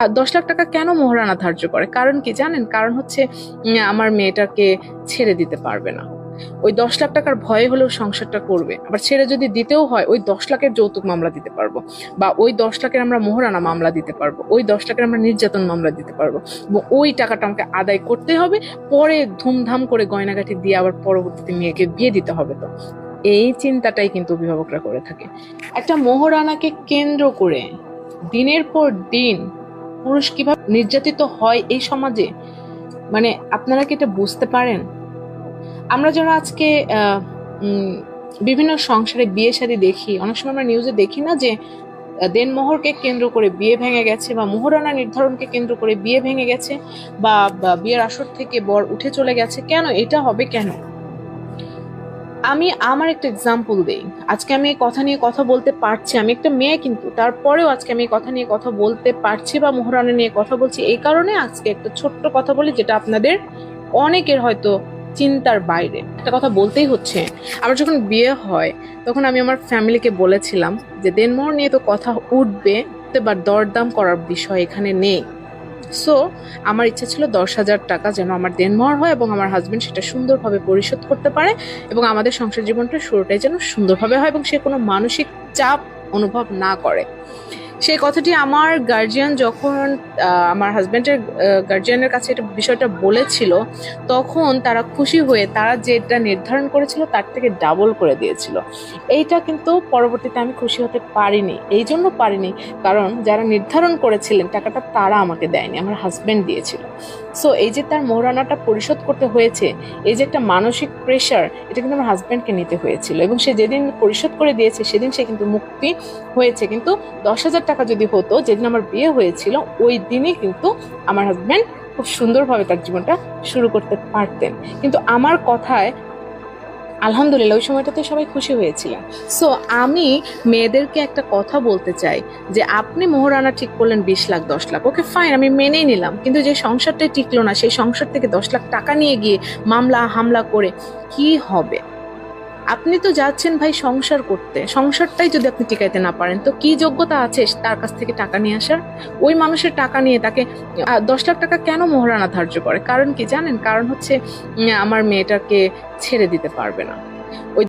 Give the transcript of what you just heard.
দশ লাখ টাকা কেন মোহরানা ধার্য করে? কারণ কি জানেন? কারণ হচ্ছে আমার মেয়েটাকে ছেড়ে দিতে পারবে না। ওই দশ লাখ টাকার ভয়ে হলেও সংসারটা করবে। আবার ছেড়ে যদি দিতেও হয়, ওই দশ লাখের যৌতুক মামলা দিতে পারব। বা ওই দশ লাখের আমরা মোহরানা মামলা দিতে পারব। ওই দশ লাখের আমরা নির্যাতন মামলা দিতে পারব। এবং ওই টাকাটা আমাকে আদায় করতে হবে। পরে ধুমধাম করে গয়নাগাটি দিয়ে আবার পরবর্তীতে মেয়েকে বিয়ে দিতে হবে তো। এই চিন্তাটাই কিন্তু অভিভাবকরা করে থাকে। একটা মোহরানাকে কেন্দ্র করে দিনের পর দিন পুরুষ কীভাবে নির্যাতিত হয় এই সমাজে? মানে আপনারা কি এটা বুঝতে পারেন? আমরা যারা আজকে বিভিন্ন সংসারে বিয়ে শাদী দেখি, অনেক সময় আমরা নিউজে দেখি না যে দেনমোহরকে কেন্দ্র করে বিয়ে ভেঙে গেছে বা মোহরানা নির্ধারণকে কেন্দ্র করে বিয়ে ভেঙে গেছে বা বিয়ের আসর থেকে বর উঠে চলে গেছে, কেন? এটা হবে কেন? আমি আমার একটা এক্সাম্পল দেই। আজকে আমি কথা নিয়ে কথা বলতে পারছি, আমি একটা মেয়ে কিন্তু, তারপরেও আজকে আমি কথা নিয়ে কথা বলতে পারছি বা মোহরানা নিয়ে কথা বলছি, এই কারণে আজকে একটা ছোট্ট কথা বলি যেটা আপনাদের অনেকের হয়তো চিন্তার বাইরে। একটা কথা বলতেই হচ্ছে আমার যখন বিয়ে হয়, তখন আমি আমার ফ্যামিলিকে বলেছিলাম যে দেনমোহর নিয়ে তো কথা উঠবে বা দরদাম করার বিষয় এখানে নেই। সো আমার ইচ্ছা ছিল দশ হাজার টাকা যেন আমার দেনমোহর হয় এবং আমার হাজব্যান্ড সেটা সুন্দরভাবে পরিশোধ করতে পারে এবং আমাদের সংসার জীবনটা শুরুটাই যেন সুন্দরভাবে হয় এবং সে কোনো মানসিক চাপ অনুভব না করে। সেই কথাটি আমার গার্জিয়ান যখন আমার হাজব্যান্ডের গার্জিয়ানের কাছে এটা বিষয়টা বলেছিল, তখন তারা খুশি হয়ে তারা যেটা নির্ধারণ করেছিল তার থেকে ডাবল করে দিয়েছিল। এইটা কিন্তু পরবর্তীতে আমি খুশি হতে পারিনি। এই জন্য পারিনি। কারণ যারা নির্ধারণ করেছিলেন, টাকাটা তারা আমাকে দেয়নি, আমার হাজব্যান্ড দিয়েছিল। সো এই যে তার মোহরানাটা পরিশোধ করতে হয়েছে, এই যে একটা মানসিক প্রেশার এটা কিন্তু আমার হাজব্যান্ডকে নিতে হয়েছিল। এবং সে যেদিন পরিশোধ করে দিয়েছে, সেদিন সে কিন্তু মুক্তি হয়েছে। কিন্তু দশ হাজার টাকা যদি হতো, যেদিন আমার বিয়ে হয়েছিল, ওই দিনই কিন্তু আমার হাজব্যান্ড খুব সুন্দরভাবে তার জীবনটা শুরু করতে পারতেন। কিন্তু আমার কথায় আলহামদুলিল্লাহ, ওই সময়টাতে সবাই খুশি হয়েছিলাম। সো আমি মেয়েদেরকে একটা কথা বলতে চাই যে, আপনি মোহরানা ঠিক করলেন বিশ লাখ, দশ লাখ। ওকে ফাইন আমি মেনেই নিলাম। কিন্তু যে সংসারটাই টিকলো না, সেই সংসার থেকে দশ লাখ টাকা নিয়ে গিয়ে মামলা, হামলা করে কি হবে? আপনি তো যাচ্ছেন ভাই সংসার করতে। সংসারটাই যদি আপনি টিকাইতে না পারেন, তো কি যোগ্যতা আছে তার কাছ থেকে টাকা নিয়ে আসার? ওই মানুষের টাকা নিয়ে তাকে দশ লাখ টাকা কেন মহারানা ধার্য করে? কারণ কি জানেন? কারণ হচ্ছে আমার মেয়েটাকে ছেড়ে দিতে পারবে না। ওই